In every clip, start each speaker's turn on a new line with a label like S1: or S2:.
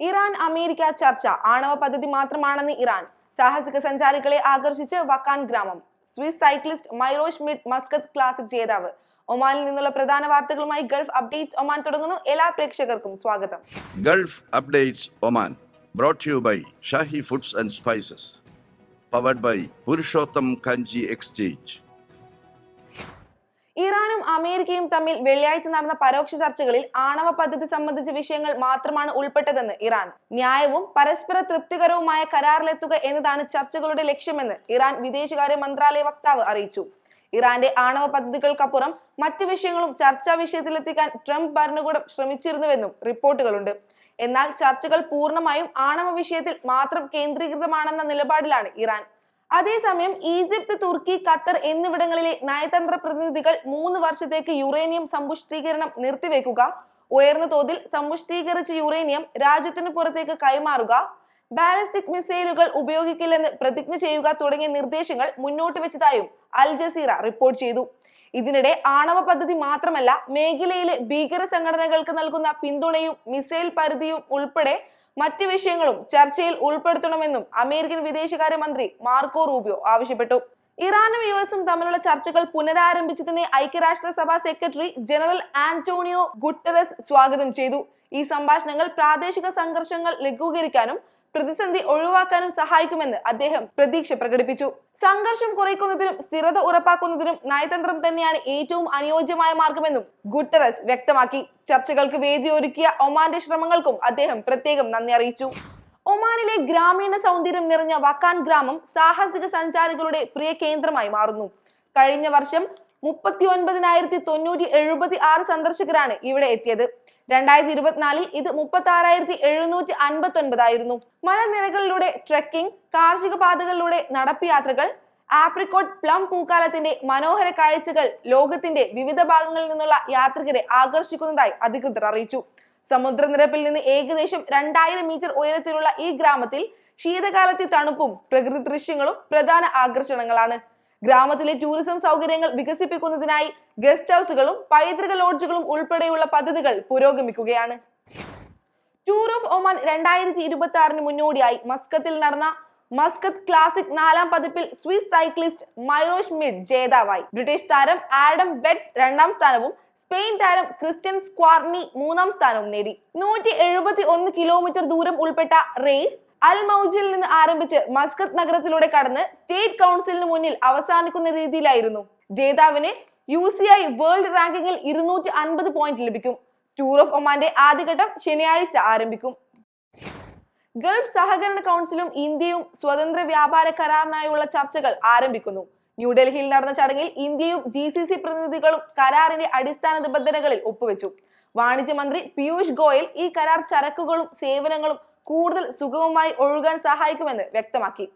S1: Iran America ചർച്ച. ആണവ പദ്ധതി മാത്രമാണെന്ന് ഇറാൻ. സാഹസിക സഞ്ചാരികളെ ആകർഷിച്ച് വക്കാൻ ഗ്രാമം. Swiss cyclist Mauro Schmid Muscat classic ജേതാവ്. ഒമാനിൽ നിന്നുള്ള പ്രധാന വാർത്തകളുമായി ഗൾഫ് അപ്ഡേറ്റ്സ് ഒമാൻ തുടങ്ങുന്നു. എല്ലാ പ്രേക്ഷകർക്കും സ്വാഗതം.
S2: Gulf updates Oman brought you by Shahi Foods and Spices. Powered by Purushottam Kanji Exchange.
S1: ഇറാനും അമേരിക്കയും തമ്മിൽ വെള്ളിയാഴ്ച നടന്ന പരോക്ഷ ചർച്ചകളിൽ ആണവ പദ്ധതി സംബന്ധിച്ച വിഷയങ്ങൾ മാത്രമാണ് ഉൾപ്പെട്ടതെന്ന് ഇറാൻ. ന്യായവും പരസ്പര തൃപ്തികരവുമായ കരാറിലെത്തുക എന്നതാണ് ചർച്ചകളുടെ ലക്ഷ്യമെന്ന് ഇറാൻ വിദേശകാര്യ മന്ത്രാലയ വക്താവ് അറിയിച്ചു. ഇറാന്റെ ആണവ പദ്ധതികൾക്കപ്പുറം മറ്റു വിഷയങ്ങളും ചർച്ചാ വിഷയത്തിലെത്തിക്കാൻ ട്രംപ് ഭരണകൂടം ശ്രമിച്ചിരുന്നുവെന്നും റിപ്പോർട്ടുകളുണ്ട്. എന്നാൽ ചർച്ചകൾ പൂർണമായും ആണവ വിഷയത്തിൽ മാത്രം കേന്ദ്രീകൃതമാണെന്ന നിലപാടിലാണ് ഇറാൻ. അതേസമയം ഈജിപ്ത് തുർക്കി ഖത്തർ എന്നിവിടങ്ങളിലെ നയതന്ത്ര പ്രതിനിധികൾ മൂന്ന് വർഷത്തേക്ക് യുറേനിയം സമ്പുഷ്ടീകരണം നിർത്തിവെക്കുക. ഉയർന്ന തോതിൽ സമ്പുഷ്ടീകരിച്ച യുറേനിയം രാജ്യത്തിനു പുറത്തേക്ക് കൈമാറുക. ബാലിസ്റ്റിക് മിസൈലുകൾ ഉപയോഗിക്കില്ലെന്ന് പ്രതിജ്ഞ ചെയ്യുക തുടങ്ങിയ നിർദ്ദേശങ്ങൾ മുന്നോട്ട് വെച്ചതായും അൽ ജസീറ റിപ്പോർട്ട് ചെയ്തു. ഇതിനിടെ ആണവ പദ്ധതി മാത്രമല്ല മേഖലയിലെ ഭീകര സംഘടനകൾക്ക് നൽകുന്ന പിന്തുണയും മിസൈൽ പരിധിയും ഉൾപ്പെടെ മറ്റ് വിഷയങ്ങളും ചർച്ചയിൽ ഉൾപ്പെടുത്തണമെന്നും അമേരിക്കൻ വിദേശകാര്യമന്ത്രി മാർക്കോ റൂബിയോ ആവശ്യപ്പെട്ടു. ഇറാനും യു എസും തമ്മിലുള്ള ചർച്ചകൾ പുനരാരംഭിച്ചതിനെ ഐക്യരാഷ്ട്രസഭാ സെക്രട്ടറി ജനറൽ ആന്റോണിയോ ഗുട്ടറസ് സ്വാഗതം ചെയ്തു. ഈ സംഭാഷണങ്ങൾ പ്രാദേശിക സംഘർഷങ്ങൾ ലഘൂകരിക്കാനും പ്രതിസന്ധി ഒഴിവാക്കാനും സഹായിക്കുമെന്ന് അദ്ദേഹം പ്രതീക്ഷ പ്രകടിപ്പിച്ചു. സംഘർഷം കുറയ്ക്കുന്നതിനും സ്ഥിരത ഉറപ്പാക്കുന്നതിനും നയതന്ത്രം തന്നെയാണ് ഏറ്റവും അനുയോജ്യമായ മാർഗമെന്നും ഗുട്ടറസ് വ്യക്തമാക്കി. ചർച്ചകൾക്ക് വേദിയൊരുക്കിയ ഒമാന്റെ ശ്രമങ്ങൾക്കും അദ്ദേഹം പ്രത്യേകം നന്ദി അറിയിച്ചു. ഒമാനിലെ ഗ്രാമീണ സൗന്ദര്യം നിറഞ്ഞ വക്കാൻ ഗ്രാമം സാഹസിക സഞ്ചാരികളുടെ പ്രിയ കേന്ദ്രമായി മാറുന്നു. കഴിഞ്ഞ വർഷം മുപ്പത്തി ഒൻപതിനായിരത്തി തൊണ്ണൂറ്റി എഴുപത്തി ആറ് സന്ദർശകരാണ് ഇവിടെ എത്തിയത്. രണ്ടായിരത്തി ഇരുപത്തിനാലിൽ ഇത് മുപ്പത്തി ആറായിരത്തി എഴുന്നൂറ്റി അൻപത്തി ഒൻപതായിരുന്നു മലനിരകളിലൂടെ ട്രെക്കിംഗ് കാർഷിക പാതകളിലൂടെ നടപ്പ് ആപ്രിക്കോട്ട് പ്ലം പൂക്കാലത്തിന്റെ മനോഹര കാഴ്ചകൾ ലോകത്തിന്റെ വിവിധ ഭാഗങ്ങളിൽ നിന്നുള്ള യാത്രികരെ ആകർഷിക്കുന്നതായി അധികൃതർ അറിയിച്ചു. സമുദ്രനിരപ്പിൽ നിന്ന് ഏകദേശം രണ്ടായിരം മീറ്റർ ഉയരത്തിലുള്ള ഈ ഗ്രാമത്തിൽ ശീതകാലത്തെ തണുപ്പും പ്രകൃതി ദൃശ്യങ്ങളും പ്രധാന ആകർഷണങ്ങളാണ്. ഗ്രാമത്തിലെ ടൂറിസം സൗകര്യങ്ങൾ വികസിപ്പിക്കുന്നതിനായി ഗസ്റ്റ് ഹൗസുകളും പൈതൃക ലോഡ്ജുകളും ഉൾപ്പെടെയുള്ള പദ്ധതികൾ പുരോഗമിക്കുകയാണ്. ടൂർ ഓഫ് ഒമാൻ രണ്ടായിരത്തി ഇരുപത്തി ആറിന് മുന്നോടിയായി മസ്കത്തിൽ നടന്ന മസ്കത്ത് ക്ലാസിക് നാലാം പതിപ്പിൽ സ്വിസ് സൈക്ലിസ്റ്റ് മൈറോഷ് മിഡ് ജേതാവായി. ബ്രിട്ടീഷ് താരം ആഡം ബെറ്റ്സ് രണ്ടാം സ്ഥാനവും സ്പെയിൻ താരം ക്രിസ്ത്യൻ സ്ക്വാർണി മൂന്നാം സ്ഥാനവും നേടി. നൂറ്റി എഴുപത്തി ഒന്ന് കിലോമീറ്റർ ദൂരം ഉൾപ്പെട്ട റേസ് അൽ മൗജിൽ നിന്ന് ആരംഭിച്ച് മസ്കത്ത് നഗരത്തിലൂടെ കടന്ന് സ്റ്റേറ്റ് കൗൺസിലിന് മുന്നിൽ അവസാനിക്കുന്ന രീതിയിലായിരുന്നു. ജേതാവിന് യു സി ഐ വേൾഡ് റാങ്കിങ്ങിൽ ഇരുന്നൂറ്റി അൻപത് പോയിന്റ് ലഭിക്കും. ടൂർ ഓഫ് ഒമാന്റെ ആദ്യഘട്ടം ശനിയാഴ്ച ആരംഭിക്കും. ഗൾഫ് സഹകരണ കൗൺസിലും ഇന്ത്യയും സ്വതന്ത്ര വ്യാപാര കരാറിനായുള്ള ചർച്ചകൾ ആരംഭിക്കുന്നു. ന്യൂഡൽഹിയിൽ നടന്ന ചടങ്ങിൽ ഇന്ത്യയും ജി സി സി പ്രതിനിധികളും കരാറിന്റെ അടിസ്ഥാന നിബന്ധനകളിൽ ഒപ്പുവെച്ചു. വാണിജ്യ മന്ത്രി പീയൂഷ് ഗോയൽ ഈ കരാർ ചരക്കുകളും സേവനങ്ങളും കൂടുതൽ സുഗമമായി ഒഴുകാൻ സഹായിക്കുമെന്ന് വ്യക്തമാക്കി.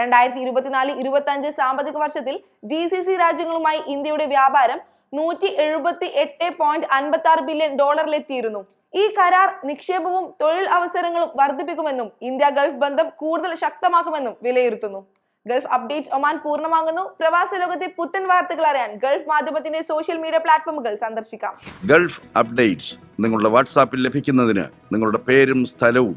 S1: രണ്ടായിരത്തി ഇരുപത്തിനാല് ഇരുപത്തി അഞ്ച് സാമ്പത്തിക വർഷത്തിൽ ജി സി സി രാജ്യങ്ങളുമായി ഇന്ത്യയുടെ വ്യാപാരം നൂറ്റി എഴുപത്തി എട്ട് പോയിന്റ് അൻപത്തി ആറ് ബില്യൺ ഡോളറിലെത്തിയിരുന്നു. ഈ കരാർ നിക്ഷേപവും തൊഴിൽ അവസരങ്ങളും വർദ്ധിപ്പിക്കുമെന്നും ഇന്ത്യ ഗൾഫ് ബന്ധം കൂടുതൽ ശക്തമാക്കുമെന്നും വിലയിരുത്തുന്നു. ഗൾഫ് അപ്ഡേറ്റ് ഒമാൻ പൂർണമാകുന്നു. പ്രവാസ ലോകത്തെ പുത്തൻ വാർത്തകൾ അറിയാൻ ഗൾഫ് മാധ്യമത്തിന്റെ സോഷ്യൽ മീഡിയ പ്ലാറ്റ്ഫോമുകൾ സന്ദർശിക്കാം.
S2: ഗൾഫ് അപ്ഡേറ്റ്സ് നിങ്ങളുടെ വാട്സാപ്പിൽ ലഭിക്കുന്നതിന് നിങ്ങളുടെ പേരും സ്ഥലവും